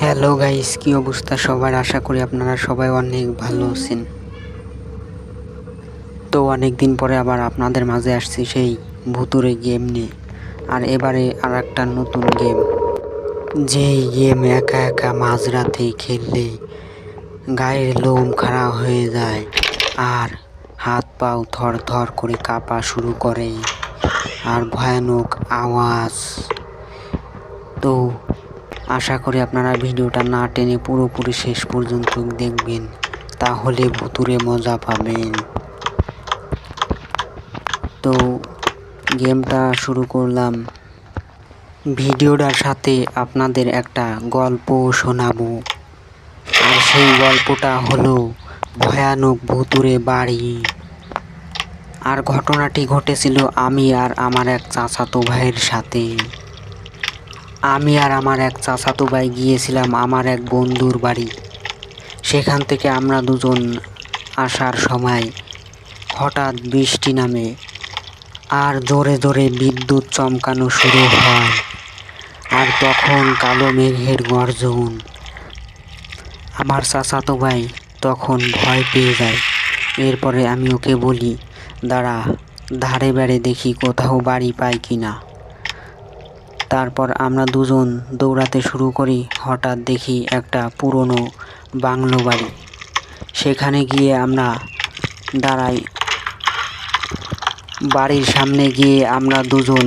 Hello guys কি অবস্থা সবার? আশা করি আপনারা সবাই অনেক ভালো আছেন। তো অনেক দিন পরে আবার আপনাদের মাঝে আসছি সেই ভুতুরে গেম নিয়ে। আর এবারে আর একটা নতুন গেম। যেই গেম একা একা মাঝরাতে খেললে গায়ের লোম খাড়া হয়ে যায়। আর হাত পাও থর থর করে কাঁপা শুরু করে। আর ভয়ানক আওয়াজ। তো, আশা করি আপনারা ভিডিওটা না টেনে পুরোপুরি শেষ পর্যন্ত দেখবেন। তাহলে ভুতুরে মজা পাবেন। তো, গেমটা শুরু করলাম। ভিডিওটার সাথে আপনাদের একটা গল্প শোনাবো। আর সেই গল্পটা হলো ভয়ানক ভুতুরে বাড়ি। আর ঘটনাটি ঘটেছিল আমি আর আমার এক চাচাতো ভাইয়ের সাথে। আমি আর আমার এক চাচাতো ভাই গিয়েছিলাম আমার এক বন্ধুর বাড়ি। সেখান থেকে আমরা দুজন আসার সময় হঠাৎ বৃষ্টি নামে আর জোরে জোরে বিদ্যুৎ চমকানো শুরু হয়। আর তখন কালো মেঘের গর্জন। আমার চাচাতো ভাই তখন ভয় পেয়ে যায়। এরপরে আমি ওকে বলি, দাঁড়া, ধারে বেড়ে দেখি কোথাও বাড়ি পাই কি না তারপর আমরা দুজন দৌড়াতে শুরু করি, হঠাৎ দেখি একটা পুরনো বাংলো বাড়ি। সেখানে গিয়ে আমরা দাঁড়াই। বাড়ির সামনে গিয়ে আমরা দুজন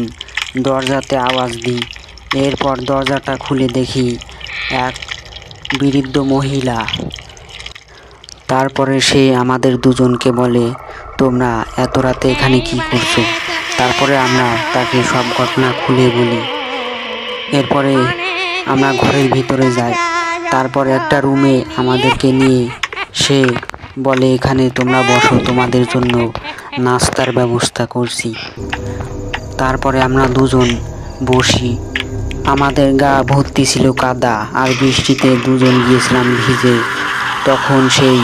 দরজাতে আওয়াজ দিই। এরপর দরজাটা খুলে দেখি এক বৃদ্ধ মহিলা তারপরে সে আমাদের দুজনকে বলে, তোমরা এত রাতে এখানে কি করছ? তারপরে আমরা তাকে সব ঘটনা খুলে বলি। এরপরে আমরা ঘরের ভিতরে যাই। তারপর একটা রুমে আমাদেরকে নিয়ে সে বলে, এখানে তোমরা বসো, তোমাদের জন্য নাস্তার ব্যবস্থা করছি। তারপরে আমরা দুজন বসি। আমাদের গা ভর্তি ছিল কাদা, আর বৃষ্টিতে দুজন গিয়েছিলাম ভিজে। তখন সেই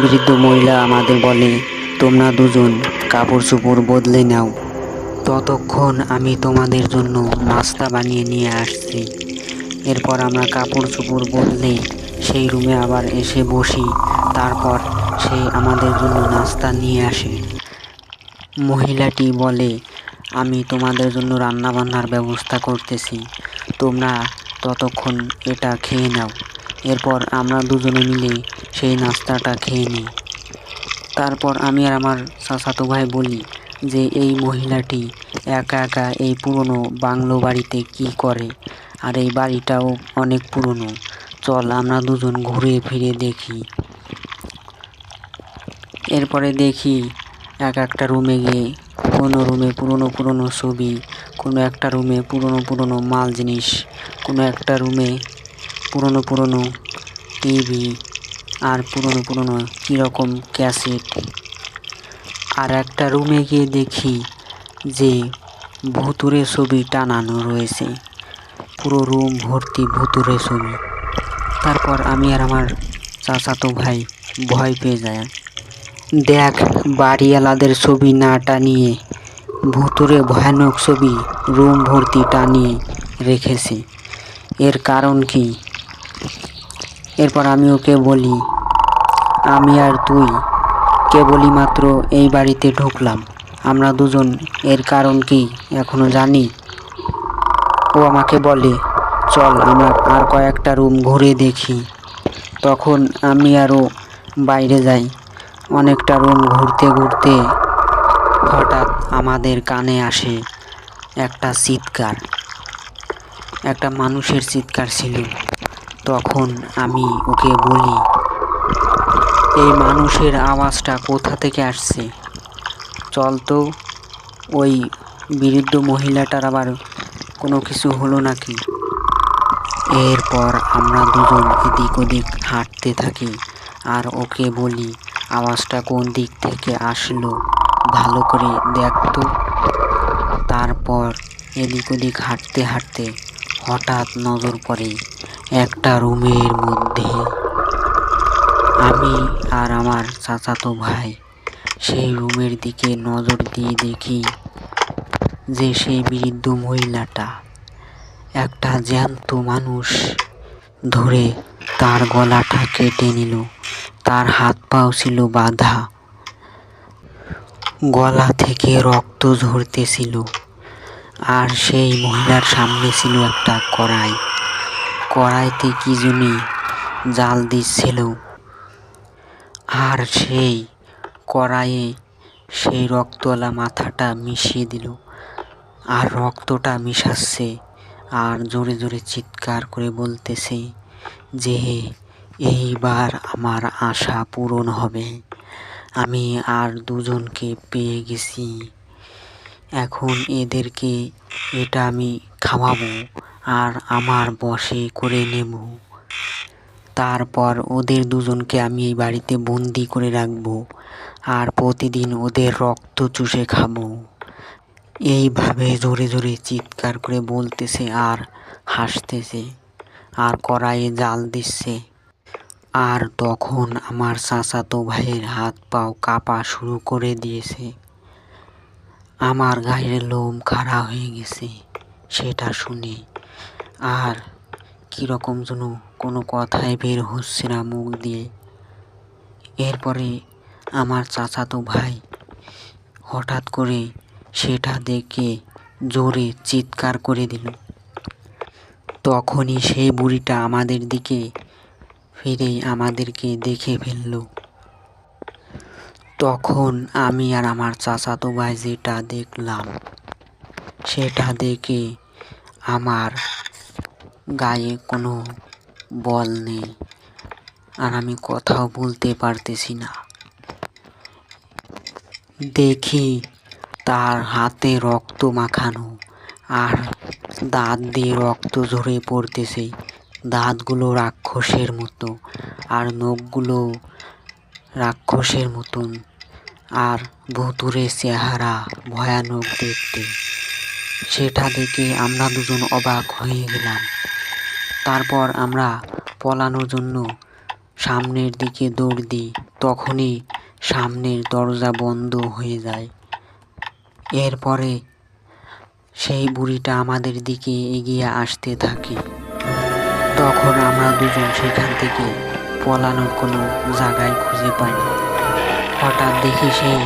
বৃদ্ধ মহিলা আমাদের বলে, তোমরা দুজন কাপড় চোপড় বদলে নাও। ততক্ষণ আমি তোমাদের জন্য নাস্তা বানিয়ে নিয়ে আসছি। এরপর আমরা কাপড় চোপড় বদলে সেই রুমে আবার এসে বসি। তারপর সে আমাদের জন্য নাস্তা নিয়ে আসে। মহিলাটি বলে, আমি তোমাদের জন্য রান্না বান্নার ব্যবস্থা করতেছি। তোমরা ততক্ষণ এটা খেয়ে নাও। এরপর আমরা দুজনে মিলে সেই নাস্তাটা খেয়ে নিই। তারপর আমি আর আমার চাচাতো ভাই বলি যে, এই মহিলাটি একা একা এই পুরনো বাংলো বাড়িতে কি করে? আর এই বাড়িটাও অনেক পুরনো। চল আমরা দুজন ঘুরে ফিরে দেখি। এরপরে দেখি এক একটা রুমে গিয়ে কোনো রুমে পুরনো পুরনো ছবি, কোনো একটা রুমে পুরনো পুরনো মাল জিনিস, কোনো একটা রুমে পুরনো পুরনো টিভি আর পুরনো পুরনো কীরকম ক্যাসেট। আর একটা রুমে গিয়ে দেখি যে ভুতুরে ছবি টানানো রয়েছে। পুরো রুম ভর্তি ভুতুরে ছবি। তারপর আমি আর আমার চাচাতো ভাই ভয় পেয়ে যায়। দেখ, বাড়িওয়ালাদের ছবি না টানিয়ে ভুতুরে ভয়ানক ছবি রুম ভর্তি টানিয়ে রেখেছে। এর কারণ কি? এরপর আমি ওকে বলি, আমি আর তুই কেবলই মাত্র এই বাড়িতে ঢুকলাম। আমরা দুজন, এর কারণ কি এখনও জানি? ও আমাকে বলে, চল, আমরা আর কয়েকটা রুম ঘুরে দেখি। তখন আমি আরও বাইরে যাই। অনেকটা রুম ঘুরতে ঘুরতে হঠাৎ আমাদের কানে আসে একটা চিৎকার। একটা মানুষের চিৎকার ছিল। তখন আমি ওকে বলি, এই মানুষের আওয়াজটা কোথা থেকে আসছে? চল তো, ওই বিরুদ্ধ মহিলাটার আবার কোনো কিছু হলো নাকি? এরপর আমরা দুজন এদিক ওদিক হাঁটতে থাকি আর ওকে বলি, আওয়াজটা কোন দিক থেকে আসলো? ভালো করে দেখতো তারপর এদিক ওদিক হাঁটতে হাঁটতে হঠাৎ নজর পড়ে একটা রুমের মধ্যে আমি আর আমার চাচাতো ভাই সেই রুমের দিকে নজর দিয়ে দেখি যে সেই বৃদ্ধ মহিলাটা একটা জ্যান্ত মানুষ ধরে তার গলাটা কেটে নিল। তার হাত পাও ছিল বাঁধা। গলা থেকে রক্ত ঝরতেছিল। আর সেই মহিলার সামনে ছিল একটা কড়াই। কড়াইতে কি জনি জাল দিচ্ছিল? আর সেই কড়াইয়ে সেই রক্তওয়ালা মাথাটা মিশিয়ে দিল। আর রক্তটা মিশাচ্ছে আর জোরে জোরে চিৎকার করে বলতেছে যে, এইবার আমার আশা পূরণ হবে। আমি আর দুজনকে পেয়ে গেছি। এখন এদেরকে এটা আমি খাওয়াবো। আর আমার বশে করে নেব। তারপর ওদের দুজনকে আমি এই বাড়িতে বন্দি করে রাখব আর প্রতিদিন ওদের রক্ত চুষে খাব। এইভাবে জোরে জোরে চিৎকার করে বলতেছে আর হাসতেছে আর কড়াইয়ে জাল দিচ্ছে। আর তখন আমার চাচাতো ভাইয়ের হাত পাও কাঁপা শুরু করে দিয়েছে। আমার গায়ের লোম খাড়া হয়ে গেছে, সেটা শুনে আর কীরকম যেন কোনো কথাই বের হচ্ছে না মুখ দিয়ে। এরপরে আমার চাচাতো ভাই হঠাৎ করে সেটা দেখে জোরে চিৎকার করে দিল। তখনই সেই বুড়িটা আমাদের দিকে ফিরে আমাদেরকে দেখে ফেলল। তখন আমি আর আমার চাচাতো ভাই যেটা দেখলাম, সেটা দেখে আমার গায়ে কোনো বল নেই আর আমি কথাও বলতে পারতেছি না। দেখি তার হাতে রক্ত মাখানো আর দাঁত দিয়ে রক্ত ঝরে পড়তেছে দাঁতগুলো রাক্ষসের মতো আর নখগুলো রাক্ষসের মতন আর ভুতুরে চেহারা ভয়ানক দেখতে। সেটা দেখে আমরা দুজন অবাক হয়ে গেলাম। তারপর আমরা পলানোর জন্য সামনের দিকে দৌড় দিই, তখনই সামনের দরজা বন্ধ হয়ে যায়। এরপরে সেই বুড়িটা আমাদের দিকে এগিয়ে আসতে থাকে। তখন আমরা দুজন সেখান থেকে পলানোর কোনো জায়গায় খুঁজে পাই হঠাৎ দেখি সেই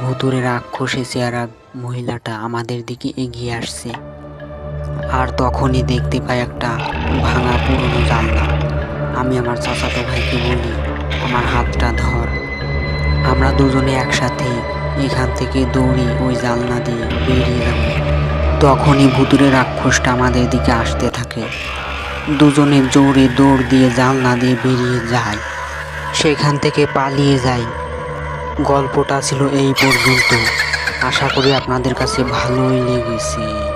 ভুতুরে রাক্ষসে চেহারা মহিলাটা আমাদের দিকে এগিয়ে আসছে। আর তখনই দেখতে পাই একটা ভাঙা পুরনো জানলা। আমি আমার চাচাতো ভাইকে বলি, আমার হাতটা ধর। আমরা দুজনে একসাথে এখান থেকে দৌড়ি ওই জানলা দিয়ে বেরিয়ে যাব তখনই ভুতুরে রাক্ষসটা আমাদের দিকে আসতে থাকে। দুজনে জোরে দৌড় দিয়ে জানলা দিয়ে বেরিয়ে যায়। সেখান থেকে পালিয়ে যাই। গল্পটা ছিল এই পর্যন্ত। আশা করি আপনাদের কাছে ভালোই লেগেছে।